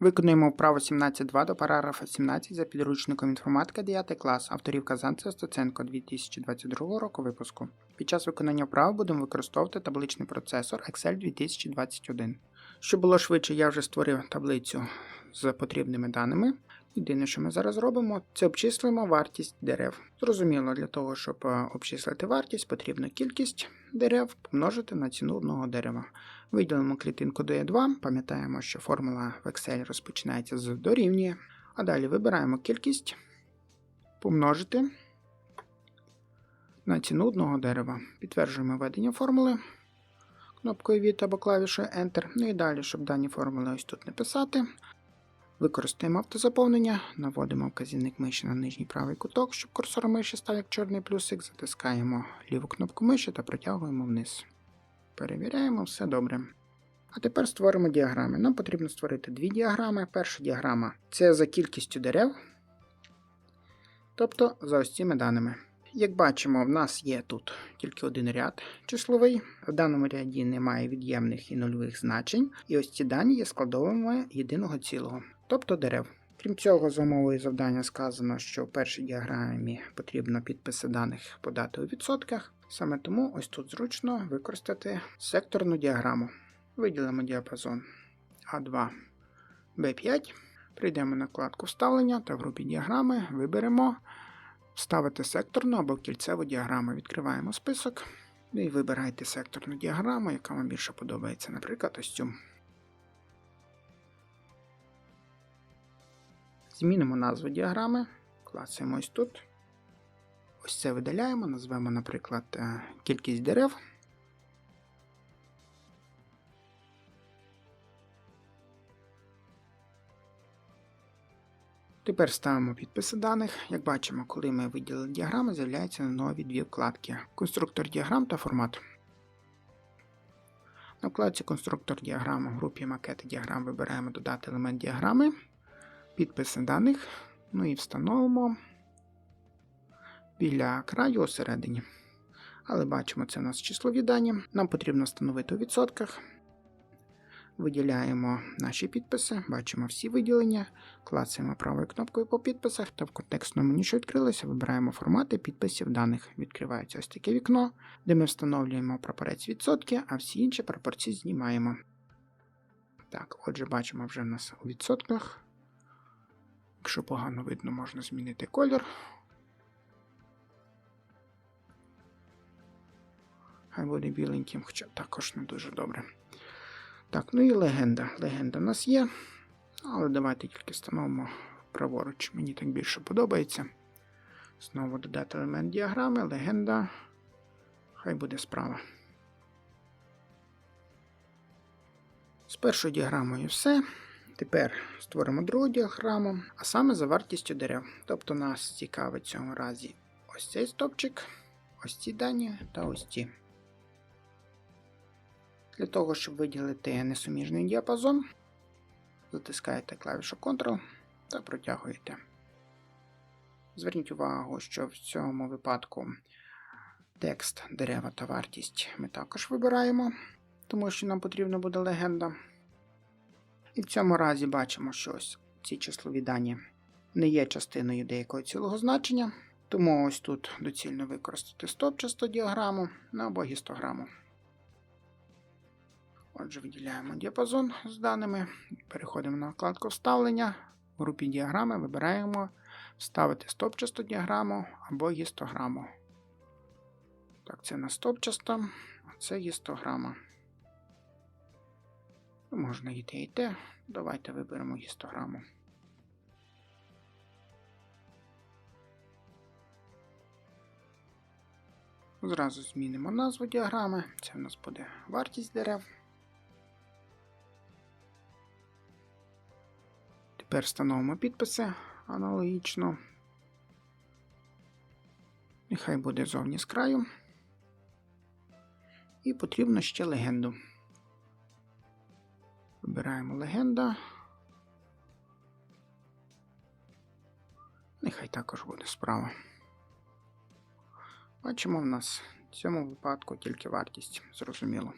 Виконуємо вправу 17.2 до параграфа 17 за підручником інформатика 9 клас авторів Казанця Стоценко 2022 року випуску. Під час виконання вправ будемо використовувати табличний процесор Excel 2021. Щоб було швидше, я вже створив таблицю з потрібними даними. Єдине, що ми зараз робимо, це обчислюємо вартість дерев. Зрозуміло, для того, щоб е, обчислити вартість, потрібно кількість дерев помножити на ціну одного дерева. Виділимо клітинку до E2, пам'ятаємо, що формула в Excel розпочинається з дорівнює. А далі вибираємо кількість, помножити на ціну одного дерева. Підтверджуємо введення формули кнопкою від або клавішою Enter. Ну і далі, щоб дані формули ось тут не писати. Використаємо автозаповнення, наводимо вказівник миші на нижній правий куток, щоб курсор миші став як чорний плюсик, затискаємо ліву кнопку миші та протягуємо вниз. Перевіряємо, все добре. А тепер створимо діаграми. Нам потрібно створити дві діаграми. Перша діаграма це за кількістю дерев, тобто за ось цими даними. Як бачимо, в нас є тут тільки один ряд числовий. В даному ряді немає від'ємних і нульових значень, і ось ці дані є складовими єдиного цілого, тобто дерев. Крім цього, за умовою завдання сказано, що в першій діаграмі потрібно підписи даних подати у відсотках. Саме тому ось тут зручно використати секторну діаграму. Виділимо діапазон А2, Б5, прийдемо на вкладку вставлення та в групі діаграми виберемо Вставити секторну або кільцеву діаграму. Відкриваємо список і вибирайте секторну діаграму, яка вам більше подобається, наприклад, ось цю. Змінимо назву діаграми, клацаємо ось тут. Ось це видаляємо, назвемо, наприклад, е, кількість дерев. Тепер ставимо підписи даних. Як бачимо, коли ми виділили діаграми, з'являються нові дві вкладки: конструктор діаграм та формат. На вкладці конструктор діаграм у групі макети діаграм вибираємо додати елемент діаграми, підписи даних. Ну і встановимо біля краю осередині. Але бачимо, це у нас числові дані. Нам потрібно встановити у відсотках. Виділяємо наші підписи, бачимо всі виділення, клацаємо правою кнопкою по підписах та в контекстному меню, що відкрилося, вибираємо формати підписів даних. Відкривається ось таке вікно, де ми встановлюємо прапорець відсотки, а всі інші прапорці знімаємо. Так, отже, бачимо вже в нас у відсотках. Якщо погано видно, можна змінити колір. Хай буде біленьким, хоча також не дуже добре. Так, ну і легенда. Легенда в нас є. Але давайте тільки встановимо праворуч. Мені так більше подобається. Знову додати елемент діаграми, легенда. Хай буде справа. З першою діаграмою все. Тепер створимо другу діаграму, а саме за вартістю дерев. Тобто нас цікавить в цьому разі ось цей стопчик, ось ці дані та ось ці. Для того, щоб виділити несуміжний діапазон, затискаєте клавішу Ctrl та протягуєте. Зверніть увагу, що в цьому випадку текст, дерева та вартість ми також вибираємо, тому що нам потрібна буде легенда. І в цьому разі бачимо, що ось ці числові дані не є частиною деякого цілого значення, тому ось тут доцільно використати стопчасту діаграму або гістограму. Отже, виділяємо діапазон з даними, переходимо на вкладку вставлення. В групі діаграми вибираємо вставити стопчасту діаграму або гістограму. Так, це на стопчаста, а це гістограма. Можна і те, і те. Давайте виберемо гістограму. Зразу змінимо назву діаграми. Це в нас буде вартість дерев. Тепер встановимо підписи аналогічно. Нехай буде зовні з краю. І потрібно ще легенду. Вибираємо легенда. Нехай також буде справа. Бачимо в нас в цьому випадку тільки вартість, зрозуміло.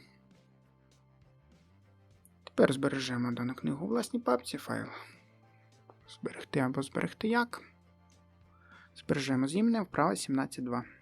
Тепер збережемо дану книгу у власній папці файл. Зберегти або зберегти як. Збережемо зімне вправо 17.2.